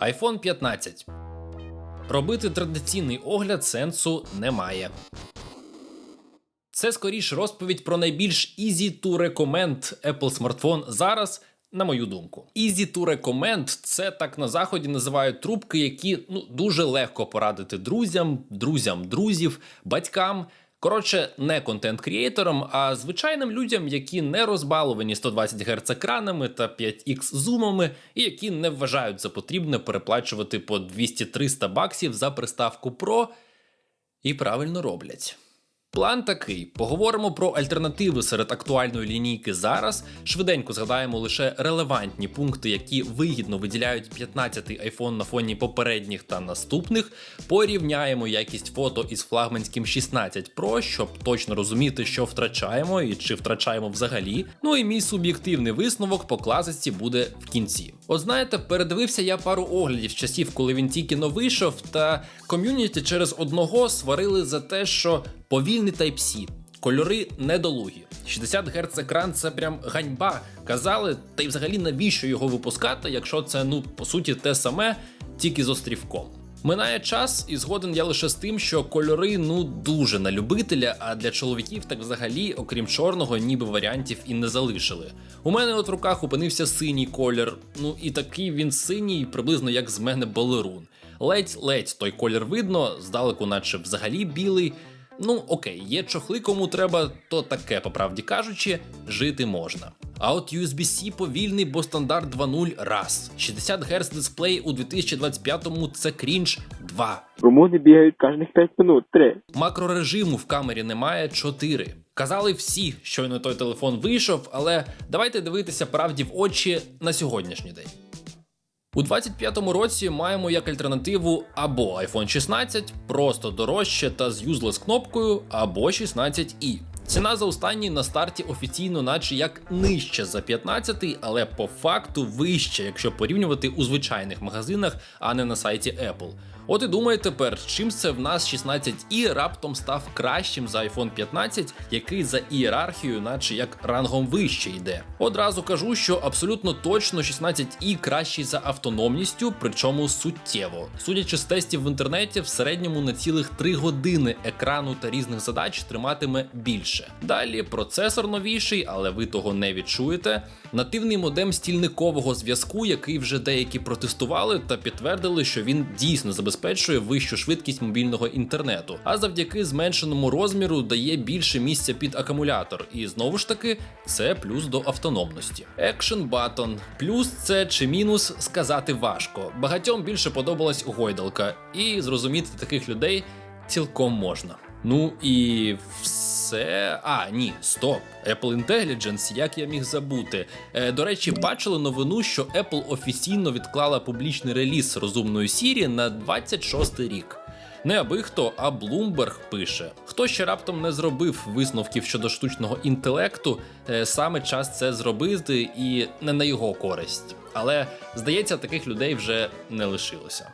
iPhone 15. Робити традиційний огляд сенсу немає. Це скоріш розповідь про найбільш easy to recommend Apple смартфон зараз, на мою думку. Easy to recommend – це так на заході називають трубки, які ну дуже легко порадити друзям, друзям друзів, батькам. Коротше, не контент-крієторам, а звичайним людям, які не розбаловані 120 Гц екранами та 5X зумами, і які не вважають за потрібне переплачувати по 200-300 баксів за приставку Pro, і правильно роблять. План такий: поговоримо про альтернативи серед актуальної лінійки зараз. Швиденько згадаємо лише релевантні пункти, які вигідно виділяють 15-й iPhone на фоні попередніх та наступних. Порівняємо якість фото із флагманським 16 Pro, щоб точно розуміти, що втрачаємо і чи втрачаємо взагалі. Ну і мій суб'єктивний висновок по класиці буде в кінці. От знаєте, передивився я пару оглядів з часів, коли він тільки но вийшов, та ком'юніті через одного сварили за те, що повільний Type-C, кольори недолугі. 60 Гц екран це прям ганьба. Казали, та й взагалі навіщо його випускати, якщо це ну по суті те саме, тільки з острівком. Минає час, і згоден я лише з тим, що кольори ну дуже на любителя, а для чоловіків так взагалі, окрім чорного, ніби варіантів і не залишили. У мене от в руках опинився синій колір, ну і такий він синій, приблизно як з мене балерун. Ледь-ледь той колір видно, здалеку, наче взагалі білий. Ну окей, є чохли, кому треба, то таке, по правді кажучи, жити можна. А от USB-C повільний, бо стандарт 2.0 раз. 60 Гц дисплей у 2025-му це крінж 2. Румуни бігають кожних 5 минут. 3. Макрорежиму в камері немає 4. Казали всі, щойно той телефон вийшов, але давайте дивитися правді в очі на сьогоднішній день. У 25-му році маємо як альтернативу або iPhone 16, просто дорожче та з юзлес кнопкою, або 16i. Ціна за останній на старті офіційно, наче як нижче за 15, але по факту вище, якщо порівнювати у звичайних магазинах, а не на сайті Apple. От і думаю тепер, чим це в нас 16i раптом став кращим за iPhone 15, який за ієрархією, наче як рангом вище йде. Одразу кажу, що абсолютно точно 16i кращий за автономністю, причому суттєво. Судячи з тестів в інтернеті, в середньому на цілих 3 години екрану та різних задач триматиме більше. Далі процесор новіший, але ви того не відчуєте. Нативний модем стільникового зв'язку, який вже деякі протестували та підтвердили, що він дійсно забезпечує вищу швидкість мобільного інтернету, а завдяки зменшеному розміру дає більше місця під акумулятор. І знову ж таки, це плюс до автономності. Action Button. плюс це чи мінус сказати важко. Багатьом більше подобалась гойдалка, і зрозуміти таких людей цілком можна. Ну і все. А, ні, стоп. Apple Intelligence, як я міг забути. Е, до речі, бачили новину, що Apple офіційно відклала публічний реліз розумної Siri на 26 рік. Не аби хто, а Bloomberg пише: хто ще раптом не зробив висновків щодо штучного інтелекту, е, саме час це зробити і не на його користь. Але здається, таких людей вже не лишилося.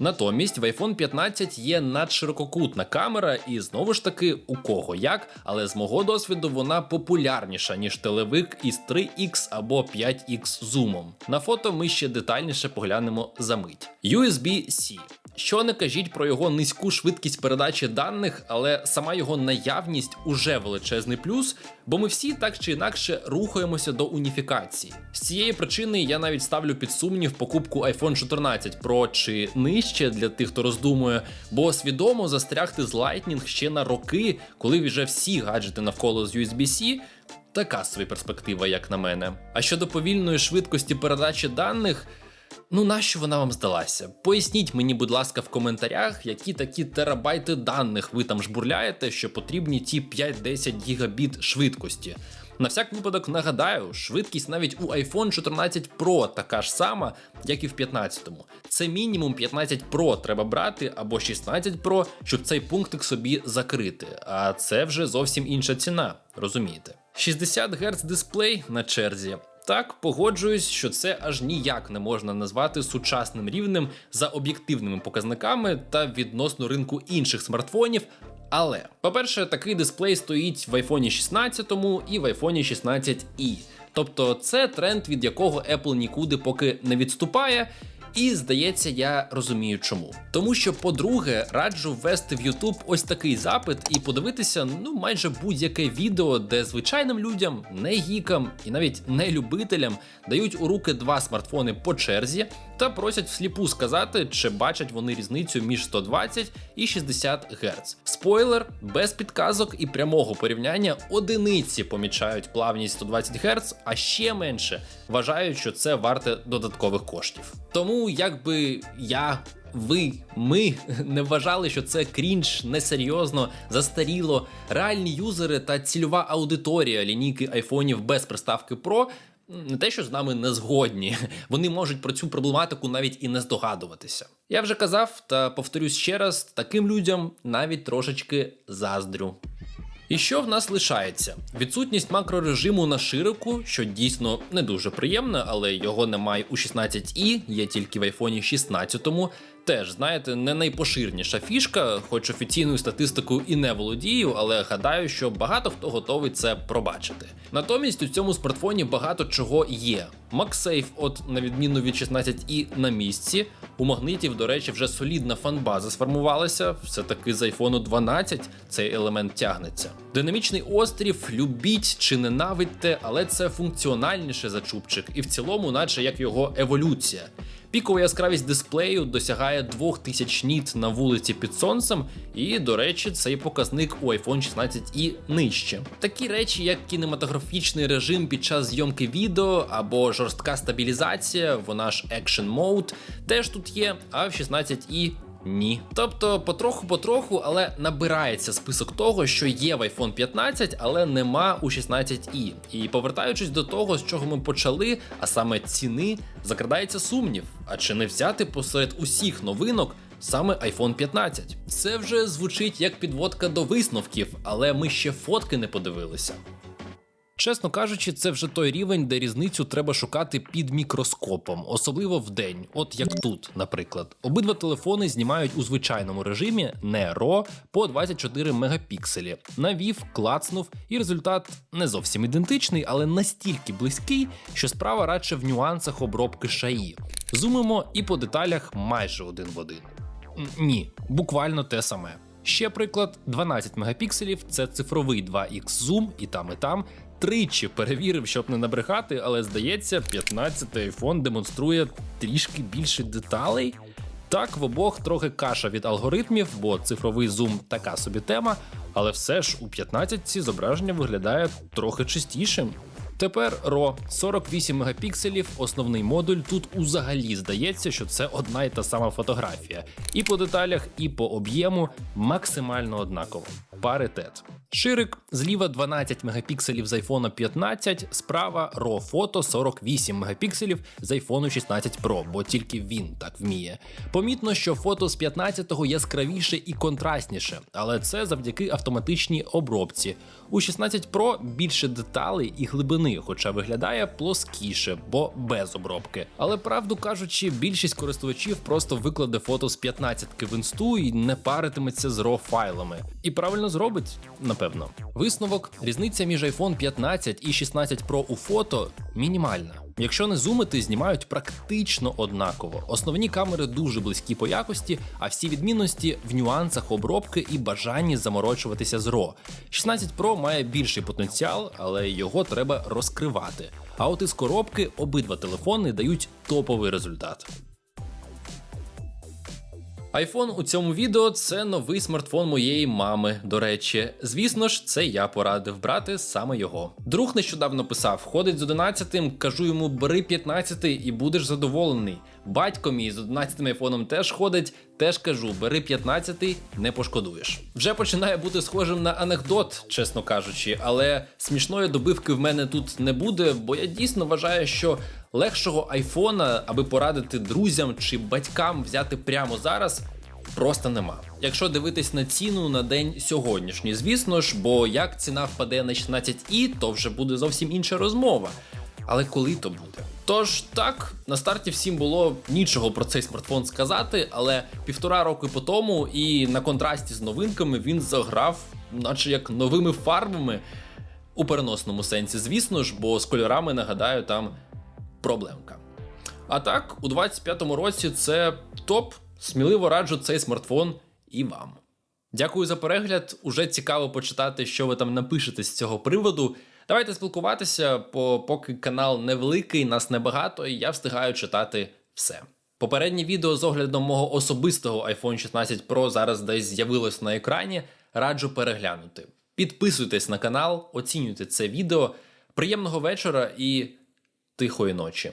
Натомість в iPhone 15 є надширококутна камера, і знову ж таки у кого як, але з мого досвіду вона популярніша, ніж телевик із 3X або 5X зумом. На фото ми ще детальніше поглянемо за мить. USB-C. Що не кажіть про його низьку швидкість передачі даних, але сама його наявність уже величезний плюс, бо ми всі так чи інакше рухаємося до уніфікації. З цієї причини я навіть ставлю під сумнів покупку iPhone 14 Pro чи нижче для тих, хто роздумує, бо свідомо застрягти з Lightning ще на роки, коли вже всі гаджети навколо з USB-C. Така собі перспектива, як на мене. А щодо повільної швидкості передачі даних. Ну, нащо вона вам здалася? Поясніть мені, будь ласка, в коментарях, які такі терабайти даних ви там жбурляєте, що потрібні ті 5-10 гігабіт швидкості. На всяк випадок нагадаю, швидкість навіть у iPhone 14 Pro така ж сама, як і в 15-му. Це мінімум 15 Pro треба брати або 16 Pro, щоб цей пунктик собі закрити. А це вже зовсім інша ціна, розумієте? 60 Гц дисплей на черзі. Так, погоджуюсь, що це аж ніяк не можна назвати сучасним рівнем за об'єктивними показниками та відносно ринку інших смартфонів. Але, по-перше, такий дисплей стоїть в iPhone 16 і в iPhone 16 e Тобто це тренд, від якого Apple нікуди поки не відступає. І здається, я розумію чому. Тому що, по-друге, раджу ввести в YouTube ось такий запит і подивитися ну майже будь-яке відео, де звичайним людям, не гікам і навіть не любителям дають у руки два смартфони по черзі та просять всліпу сказати, чи бачать вони різницю між 120 і 60 Гц. Спойлер, без підказок і прямого порівняння одиниці помічають плавність 120 Гц, а ще менше вважають, що це варте додаткових коштів. Тому якби я. Ви, ми не вважали, що це крінж, несерйозно, застаріло. Реальні юзери та цільова аудиторія лінійки айфонів без приставки Pro не те, що з нами не згодні, вони можуть про цю проблематику навіть і не здогадуватися. Я вже казав та повторюсь ще раз: таким людям навіть трошечки заздрю. І що в нас лишається? Відсутність макрорежиму на широку, що дійсно не дуже приємно, але його немає у 16i, є тільки в iPhone 16. Теж, знаєте, не найпоширніша фішка, хоч офіційною статистикою і не володію, але гадаю, що багато хто готовий це пробачити. Натомість у цьому смартфоні багато чого є. MagSafe, от на відміну від 16i на місці. У магнитів, до речі, вже солідна фанбаза сформувалася. Все таки з iPhone 12 цей елемент тягнеться. Динамічний острів, любіть чи ненавидьте, але це функціональніше за чубчик, і в цілому, наче як його еволюція. Пікова яскравість дисплею досягає 2000 ніт на вулиці під сонцем, і, до речі, цей показник у iPhone 16 і нижче. Такі речі, як кінематографічний режим під час зйомки відео або жорстка стабілізація, вона ж Action Mode, теж тут є, а в 16 і ні. Тобто, потроху-потроху, але набирається список того, що є в iPhone 15, але нема у 16i. І повертаючись до того, з чого ми почали, а саме ціни, закрадається сумнів. А чи не взяти посеред усіх новинок? Саме iPhone 15. Це вже звучить як підводка до висновків, але ми ще фотки не подивилися. Чесно кажучи, це вже той рівень, де різницю треба шукати під мікроскопом, особливо в день, от як тут, наприклад. Обидва телефони знімають у звичайному режимі не RAW по 24 мегапікселі. Навів, клацнув, і результат не зовсім ідентичний, але настільки близький, що справа радше в нюансах обробки шаї. Зумимо і по деталях майже один в один. Ні, буквально те саме. Ще приклад: 12 мегапікселів це цифровий 2х зум, і там, і там. Тричі перевірив, щоб не набрехати, але здається, 15-й iPhone демонструє трішки більше деталей. Так, в обох трохи каша від алгоритмів, бо цифровий зум така собі тема, але все ж у 15-ці зображення виглядає трохи чистішим. Тепер RAW 48 мегапікселів, основний модуль. Тут узагалі здається, що це одна й та сама фотографія. І по деталях, і по об'єму максимально однаково. Паритет. Ширик зліва 12 мегапікселів з iPhone 15, справа RAW фото 48 мегапікселів з iPhone 16 Pro, бо тільки він так вміє. Помітно, що фото з 15-го яскравіше і контрастніше, але це завдяки автоматичній обробці. У 16 Pro більше деталей і глибини, хоча виглядає плоскіше, бо без обробки. Але правду кажучи, більшість користувачів просто викладе фото з 15-ки в інсту і не паритиметься з RAW файлами. І правильно зробить, напевно. Висновок: різниця між iPhone 15 і 16 Pro у фото мінімальна. Якщо не зумити, знімають практично однаково. Основні камери дуже близькі по якості, а всі відмінності в нюансах обробки і бажанні заморочуватися з RAW. 16 Pro має більший потенціал, але його треба розкривати. А от із коробки обидва телефони дають топовий результат. iPhone у цьому відео це новий смартфон моєї мами. До речі, звісно ж, це я порадив брати саме його. Друг нещодавно писав: ходить з 11-тим, кажу йому, бери 15-й і будеш задоволений. Батько мій з 11-тим айфоном теж ходить, теж кажу, бери 15-й, не пошкодуєш. Вже починає бути схожим на анекдот, чесно кажучи, але смішної добивки в мене тут не буде, бо я дійсно вважаю, що легшого айфона, аби порадити друзям чи батькам взяти прямо зараз. Просто нема. Якщо дивитись на ціну на день сьогоднішній, звісно ж, бо як ціна впаде на 16i, то вже буде зовсім інша розмова. Але коли то буде? Тож так, на старті всім було нічого про цей смартфон сказати, але півтора роки по тому і на контрасті з новинками він заграв, наче як новими фарбами у переносному сенсі, звісно ж, бо з кольорами, нагадаю, там проблемка. А так, у 25-му році це топ. Сміливо раджу цей смартфон і вам. Дякую за перегляд. Уже цікаво почитати, що ви там напишете з цього приводу. Давайте спілкуватися, бо поки канал невеликий, нас небагато, і я встигаю читати все. Попереднє відео з оглядом мого особистого iPhone 16 Pro зараз десь з'явилось на екрані. Раджу переглянути. Підписуйтесь на канал, оцінюйте це відео. Приємного вечора і тихої ночі.